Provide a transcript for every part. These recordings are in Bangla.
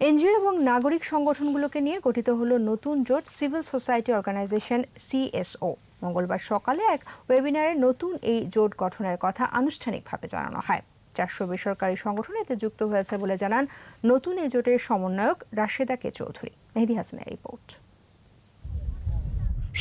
এনজিও এবং নাগরিক সংগঠনগুলোকে নিয়ে গঠিত হলো নতুন জোট সিভিল সোসাইটি অর্গানাইজেশন, সিএসও। মঙ্গলবার সকালে এক ওয়েবিনারে নতুন এই জোট গঠনের কথা আনুষ্ঠানিকভাবে জানানো হয়। চারশো বেসরকারি সংগঠন এতে যুক্ত হয়েছে বলে জানান নতুন এই জোটের সমন্বয়ক রাশেদা কে চৌধুরী। মেহেদি হাসানের রিপোর্ট।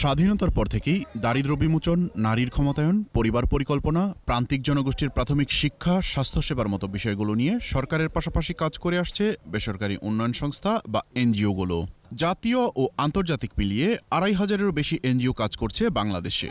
স্বাধীনতার পর থেকেই দারিদ্র বিমোচন, নারীর ক্ষমতায়ন, পরিবার পরিকল্পনা, প্রান্তিক জনগোষ্ঠীর প্রাথমিক শিক্ষা, স্বাস্থ্যসেবার মতো বিষয়গুলো নিয়ে সরকারের পাশাপাশি কাজ করে আসছে বেসরকারি উন্নয়ন সংস্থা বা এনজিওগুলো। জাতীয় ও আন্তর্জাতিক মিলিয়ে আড়াই হাজারেরও বেশি এনজিও কাজ করছে বাংলাদেশে।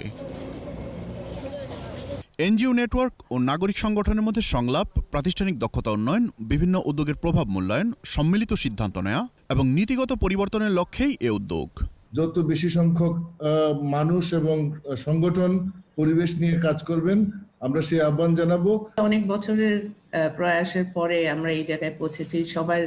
এনজিও নেটওয়ার্ক ও নাগরিক সংগঠনের মধ্যে সংলাপ, প্রাতিষ্ঠানিক দক্ষতা উন্নয়ন, বিভিন্ন উদ্যোগের প্রভাব মূল্যায়ন, সম্মিলিত সিদ্ধান্ত নেওয়া এবং নীতিগত পরিবর্তনের লক্ষ্যেই এ উদ্যোগ। যত বেশি সংখ্যক আহ, মানুষ এবং সংগঠন পরিবেশ নিয়ে কাজ করবেন আমরা সেই আহ্বান জানাব। অনেক বছরের আহ, প্রয়াসের পরে আমরা এই জায়গায় পৌঁছেছি। সবার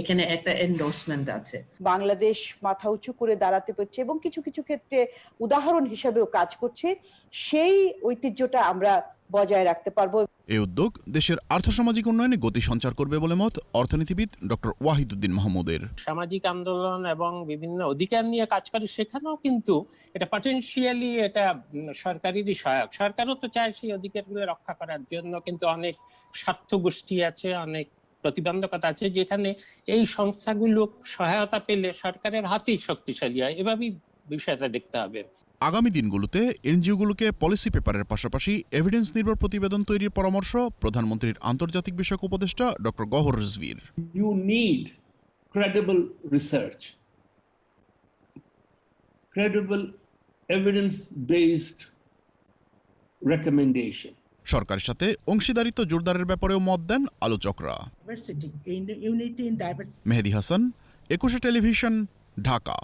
এখানে একটা এন্ডোর্সমেন্ট আছে। বাংলাদেশ মাথা উঁচু করে দাঁড়াতে পারছে এবং কিছু কিছু ক্ষেত্রে উদাহরণ হিসেবেও কাজ করছে। সেই ঐতিহ্যটা আমরা বজায় রাখতে পারব। এই উদ্যোগ দেশের আর্থসামাজিক উন্নয়নে গতি সঞ্চার করবে বলে মত অর্থনীতিবিদ ডক্টর ওয়াহিদুদ্দিন মাহমুদের। সামাজিক আন্দোলন এবং বিভিন্ন অধিকার নিয়ে কাজ করে সেখানেও কিন্তু এটা পটেনশিয়ালি এটা সরকারেরই সহায়ক। সরকারও তো চায় সেই অধিকারগুলো রক্ষা করার জন্য কিন্তু অনেক স্বার্থ গোষ্ঠী আছে অনেক প্রতিবন্ধকতা আছে যেখানে এই সংস্থাগুলো সহায়তা পেলে সরকারের হাতেই শক্তিশালী হয়। এভাবেই বিষয়টা দেখতে হবে আগামী দিনগুলোতে এনজিওগুলোকে পলিসি পেপারের পাশাপাশি এভিডেন্স নির্ভর প্রতিবেদন তৈরির পরামর্শ প্রধানমন্ত্রীর আন্তর্জাতিক বিষয়ক উপদেষ্টা ডক্টর গহর রিজভির you need credible research, credible evidence based recommendation. সরকারের সাথে অংশীদারিত্ব জোরদারের ব্যাপারেও মত দেন আলোচকরা. মেহেদি হাসান একুশে টেলিভিশন ঢাকা